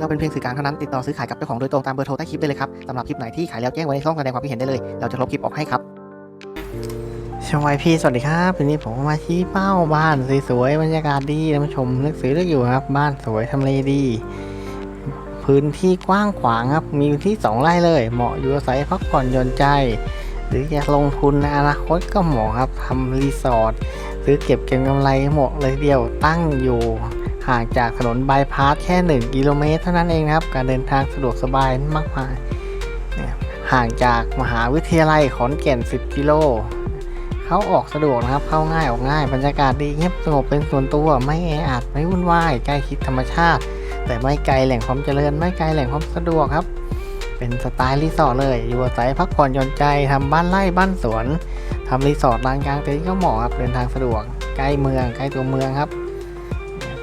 เราเป็นเพียงสื่อกลางเท่านั้นติดต่อซื้อขายกับเจ้าของโดยตรงตามเบอร์โทรใต้คลิปได้เลยครับสำหรับคลิปไหนที่ขายแล้วแจ้งไว้ในช่องแสดงความคิดเห็นได้เลย เราจะลบคลิปออกให้ครับชวายพี่สวัสดีครับวันนี้ผมมาชี้เป้าบ้านสวยๆบรรยากาศดีท่านผู้ชมนึกซื้อเลือกอยู่ครับ บ้านสวยทำเลดี พื้นที่กว้างขวางครับ มีที่สองไร่เลย เหมาะอยู่อาศัยพักผ่อนหย่อนใจ หรืออยากลงทุนในอนาคตก็เหมาะครับทำรีสอร์ทซื้อเก็บเก็งกำไรเหมาะเลยเดียวตั้งอยู่ ห่างจากถนนบายพาสแค่ 1 กิโลเมตรเท่านั้นเองนะครับ การเดินทางสะดวกสบายมากมายเนี่ยห่างจากมหาวิทยาลัยขอนแก่น 10 กิโลเขาออกสะดวกนะครับ เข้าง่ายออกง่าย บรรยากาศดีเงียบสงบเป็นส่วนตัว ไม่แออัดไม่วุ่นวายใกล้ชิดธรรมชาติ แต่ไม่ไกลแหล่งความเจริญ ไม่ไกลแหล่งความสะดวกครับ เป็นสไตล์รีสอร์ทเลย อยู่อาศัยพักผ่อนหย่อนใจทำบ้านไร่บ้านสวนทำรีสอร์ทลานกลางเต็นท์ก็เหมาะครับเดินทางสะดวกใกล้เมืองใกล้ตัวเมืองครับ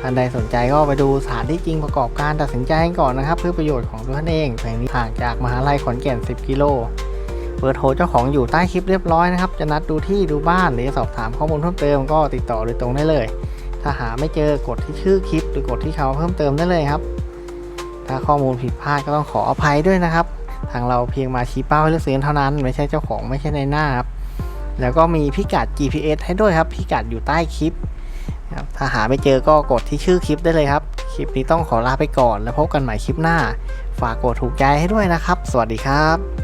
ท่านใดสนใจก็ไปดูสถานที่จริงประกอบการตัดสินใจก่อนนะครับ เพื่อประโยชน์ของตัวท่านเองแห่งนี้ห่างจากมหาลัยขอนแก่น 10 กิโลเบอร์โทรเจ้าของอยู่ใต้คลิปเรียบร้อยนะครับ จะนัดดูที่ดูบ้านหรือสอบถามข้อมูลเพิ่มเติมก็ติดต่อโดยตรงได้เลย ถ้าหาไม่เจอกดที่ชื่อคลิป หรือกดที่เขาเพิ่มเติมได้เลยครับ ถ้าข้อมูลผิดพลาดก็ต้องขออภัยด้วยนะครับ ทางเราเพียงมาชี้เป้าให้เลือกซื้อเท่านั้น ไม่ใช่เจ้าของไม่ใช่ในหน้าครับแล้วก็มีพิกัด GPS ให้ด้วยครับ พิกัดอยู่ใต้คลิป ถ้าหาไม่เจอก็กดที่ชื่อคลิปได้เลยครับ คลิปนี้ต้องขอลาไปก่อนแล้วพบกันใหม่คลิปหน้า ฝากกดถูกใจให้ด้วยนะครับ สวัสดีครับ